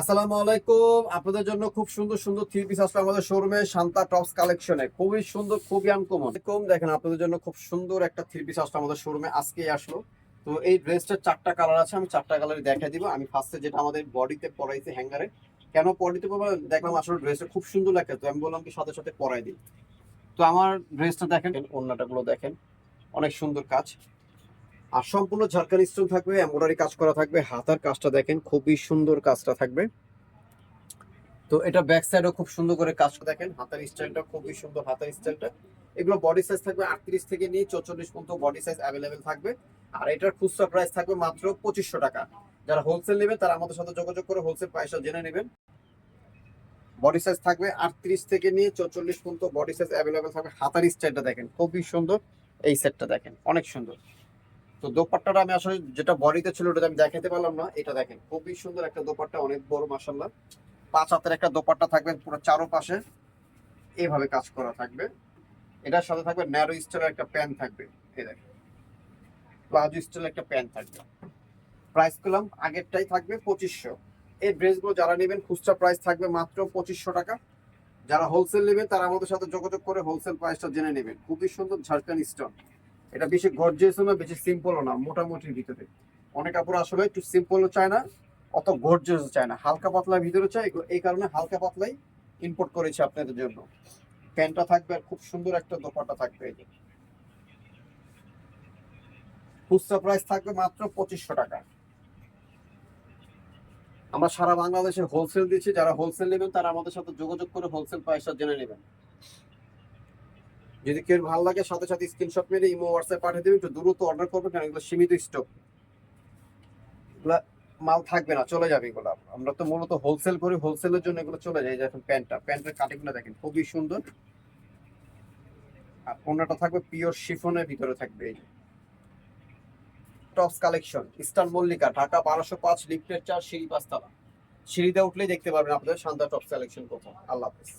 আসসালামু আলাইকুম। আপনাদের জন্য খুব সুন্দর সুন্দর থ্রি পিস আসলে আমাদের শোরুমে শান্তা টপস কালেকশনে খুবই সুন্দর, খুবই আনকমন কম দেখেন, আপনাদের জন্য খুব সুন্দর একটা থ্রি পিস আসলে আমাদের শোরুমে আজকেই আসলো। তো এই ড্রেসটার চারটা কালার আছে, আমি চারটা কালারই দেখা দিব। আমি ফার্স্টে যেটা আমাদের বডিতে পরাইছি হ্যাঙ্গারে কেন বডিতে দেখলাম আসলে ড্রেসটা খুব সুন্দর লাগে তো আমি বললাম কি, সাথে সাথে পরাই দিই। তো আমার ড্রেসটা দেখেন ওড়নাটা গুলো দেখেন। অনেক সুন্দর কাজ। আর সম্পূর্ণ ঝাড়খানি স্টোন থাকবে, এমব্রয়ডারি কাজ করা থাকবে, হাতার কাজটা দেখেন, খুবই সুন্দর কাজটা থাকবে। তো এটা ব্যাক সাইডও খুব সুন্দর করে কাজ দেখেন, হাতার স্টাইলটা খুবই সুন্দর, হাতার স্টাইলটা এগুলো বডি সাইজ থাকবে আটত্রিশ থেকে নিয়ে চৌচল্লিশ পর্যন্ত বডি সাইজ অ্যাভেলেবেল থাকবে। আর এটার খুচরা প্রাইস থাকবে মাত্র পঁচিশশো টাকা। যারা হোলসেল নেবেন, তারা আমাদের সাথে যোগাযোগ করে হোলসেল প্রাইসটা জেনে নেবেন। বডি সাইজ থাকবে আটত্রিশ থেকে নিয়ে চৌচল্লিশ পর্যন্ত বডি সাইজ অ্যাভেলেবেল থাকবে। হাতার স্টাইলটা দেখেন, খুবই সুন্দর, এই সেটটা দেখেন, অনেক সুন্দর। তো দোপাট্টাটা আমি আসলে যেটা বডিতে ছিল ওটা আমি দেখাতে পারলাম না, এটা দেখেন, খুবই সুন্দর একটা দোপাট্টা, অনেক বড় মাসাল্লাহ পাঁচ হাতের একটা দোপাট্টা থাকবে, পুরো চারো পাশে এইভাবে কাজ করা থাকবে। এটার সাথে থাকবে ন্যারো স্টাইলের একটা প্যান থাকবে, এই দেখেন। প্লাজো স্টাইলের একটা প্যান থাকবে। প্রাইস পেলাম, আগেরটাই থাকবে পঁচিশশো। এই ড্রেসগুলো যারা নেবেন, খুচরা প্রাইস থাকবে মাত্র পঁচিশশো টাকা। যারা হোলসেল নেবেন, তারা আমাদের সাথে যোগাযোগ করে হোলসেল প্রাইসটা জেনে নেবেন। খুবই সুন্দর ঝাড়খান্ড স্টোন এটা বেশি গর্জিয়াসও না, বেশি সিম্পলও না, মোটামুটির ভিতরে। অনেক আপুরা আসলে একটু সিম্পলও চায় না, অত গর্জিয়াসও চায় না। হালকা পাতলা ভিতরে চায় এই কারণে হালকা পাতলাই ইম্পোর্ট করেছি আপনাদের জন্য। প্যান্টটা থাকবে আর খুব সুন্দর একটা দোপাট্টা থাকবে এই যে। খুচরা প্রাইস থাকবে মাত্র পঁচিশশো টাকা। আমরা সারা বাংলাদেশে হোলসেল দিচ্ছি, যারা হোলসেল নেবেন তারা আমাদের সাথে যোগাযোগ করে হোলসেল প্রাইসটা জেনে নেবেন। যদি কেউ ভালো লাগে, সাথে সাথে স্ক্রিনশট মেরে ইমো হোয়াটসঅ্যাপ পাঠিয়ে দেবেন একটু দ্রুত অর্ডার করবেন কারণ এগুলো সীমিত স্টক মাল থাকবে না, চলে যাবে এগুলো। আমরা তো মূলত হোলসেল করি হোলসেলের জন্য এগুলো চলে যায়। দেখেন প্যান্টটা, প্যান্টের কাটিংটা দেখেন, খুবই সুন্দর। আর অন্যটা থাকবে পিওর শিফনের ভিতরে থাকবে এই tops collection Eastern Mallika Dhaka বারোশো পাঁচ, লিফটের চার, সিঁড়ি পাঁচতলা। সিঁড়িতে উঠলেই দেখতে পারবেন আপনাদের শান্তা টপস কালেকশন কোথাও আল্লাহ হাফিজ।